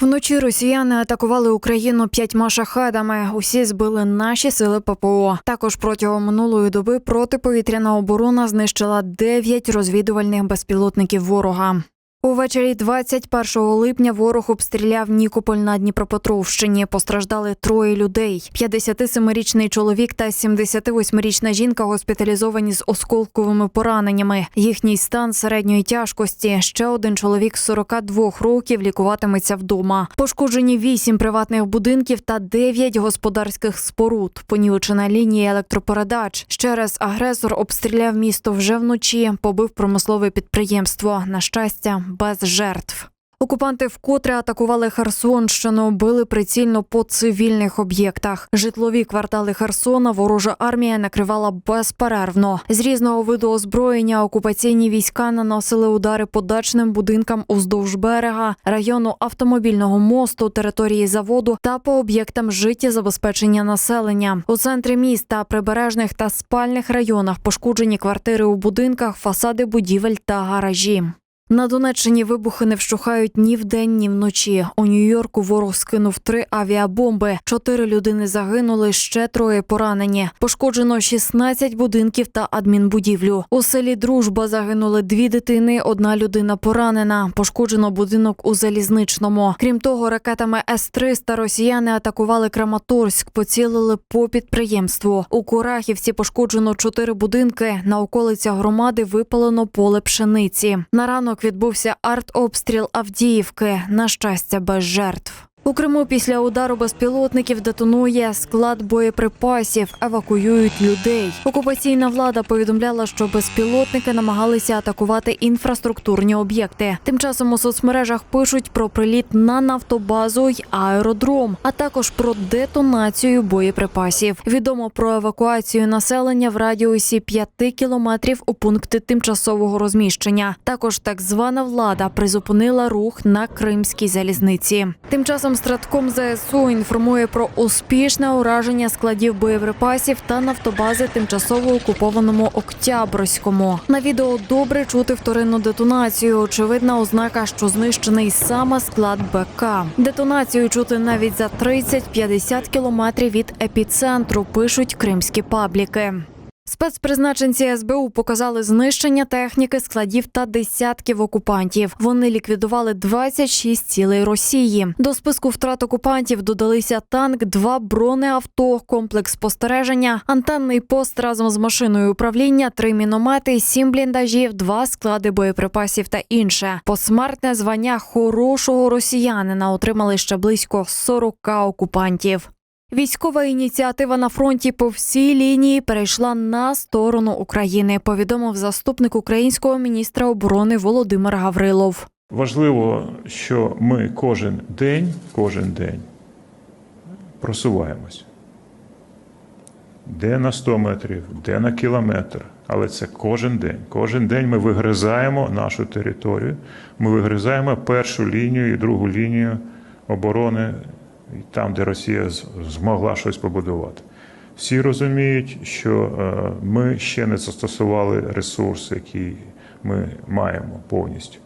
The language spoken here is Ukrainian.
Вночі росіяни атакували Україну п'ятьма шахедами. Усі збили наші сили ППО. Також протягом минулої доби протиповітряна оборона знищила 9 розвідувальних безпілотників ворога. Увечері 21 липня ворог обстріляв Нікополь на Дніпропетровщині. Постраждали троє людей: 57-річний чоловік та 78-річна жінка госпіталізовані з осколковими пораненнями. Їхній стан середньої тяжкості. Ще один чоловік 42 років лікуватиметься вдома. Пошкоджені 8 приватних будинків та 9 господарських споруд. Понівечена лінія електропередач. Ще раз агресор обстріляв місто вже вночі, побив промислове підприємство. На щастя, без жертв. Окупанти вкотре атакували Херсонщину, били прицільно по цивільних об'єктах. Житлові квартали Херсона ворожа армія накривала безперервно. З різного виду озброєння окупаційні війська наносили удари по дачним будинкам уздовж берега, району автомобільного мосту, території заводу та по об'єктам життєзабезпечення населення. У центрі міста, прибережних та спальних районах пошкоджені квартири у будинках, фасади будівель та гаражі. На Донеччині вибухи не вщухають ні вдень, ні вночі. У Нью-Йорку ворог скинув три авіабомби. Чотири людини загинули, ще троє поранені. Пошкоджено 16 будинків та адмінбудівлю. У селі Дружба загинули дві дитини. Одна людина поранена. Пошкоджено будинок у залізничному. Крім того, ракетами С-300 росіяни атакували Краматорськ, поцілили по підприємству. У Курахівці пошкоджено чотири будинки. На околицях громади випалено поле пшениці. На ранок відбувся артобстріл Авдіївки. На щастя, без жертв. У Криму після удару безпілотників детонує склад боєприпасів, евакуюють людей. Окупаційна влада повідомляла, що безпілотники намагалися атакувати інфраструктурні об'єкти. Тим часом у соцмережах пишуть про приліт на нафтобазу й аеродром, а також про детонацію боєприпасів. Відомо про евакуацію населення в радіусі 5 кілометрів у пункти тимчасового розміщення. Також так звана влада призупинила рух на кримській залізниці. Тим часом Стратком ЗСУ інформує про успішне ураження складів боєприпасів та нафтобази тимчасово окупованому Октябрьському. На відео добре чути вторинну детонацію. Очевидна ознака, що знищений саме склад БК. Детонацію чути навіть за 30-50 кілометрів від епіцентру. Пишуть кримські пабліки. Спецпризначенці СБУ показали знищення техніки, складів та десятків окупантів. Вони ліквідували 26 цілей Росії. До списку втрат окупантів додалися танк, два бронеавто, комплекс спостереження, антенний пост разом з машиною управління, три міномети, сім бліндажів, два склади боєприпасів та інше. Посмертне звання хорошого росіянина отримали ще близько 40 окупантів. Військова ініціатива на фронті по всій лінії перейшла на сторону України. Повідомив заступник українського міністра оборони Володимир Гаврилов. Важливо, що ми кожен день, кожен день просуваємось. Де на 100 метрів, де на кілометр. Але це кожен день. Кожен день ми вигризаємо нашу територію. Ми вигризаємо першу лінію і другу лінію оборони там, де Росія змогла щось побудувати. Всі розуміють, що е, ми ще не застосували ресурс, який ми маємо повністю.